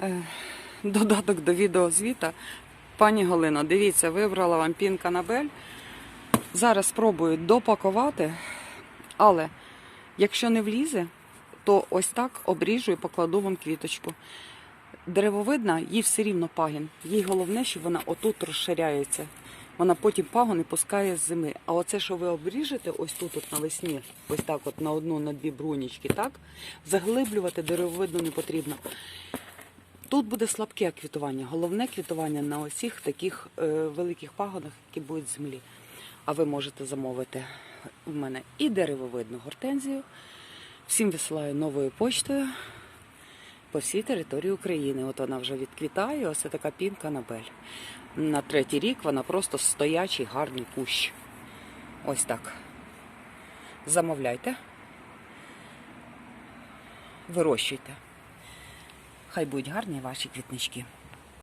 Е, Додаток до відеозвіта. Пані Галино, дивіться, вибрала вам пін канабель. Зараз спробую допакувати, але якщо не влізе, то ось так обріжу і покладу вам квіточку. Деревовидна, їй все рівно пагін. Їй головне, що вона отут розширяється. Вона потім пагони пускає з зими. А оце, що ви обріжете, ось тут от навесні, ось так, от на одну, на дві брунічки, так? Заглиблювати деревовидну не потрібно. Тут буде слабке квітування. Головне квітування на усіх таких е, великих пагонах, які будуть землі. А ви можете замовити в мене і деревовидну гортензію. Всім висилаю новою почтою по всій території України. От вона вже відквітає, ось така пінка Набель. На третій рік вона просто стоячий гарний кущ. Ось так. Замовляйте. Вирощуйте. Хай будуть гарні ваші квітнички.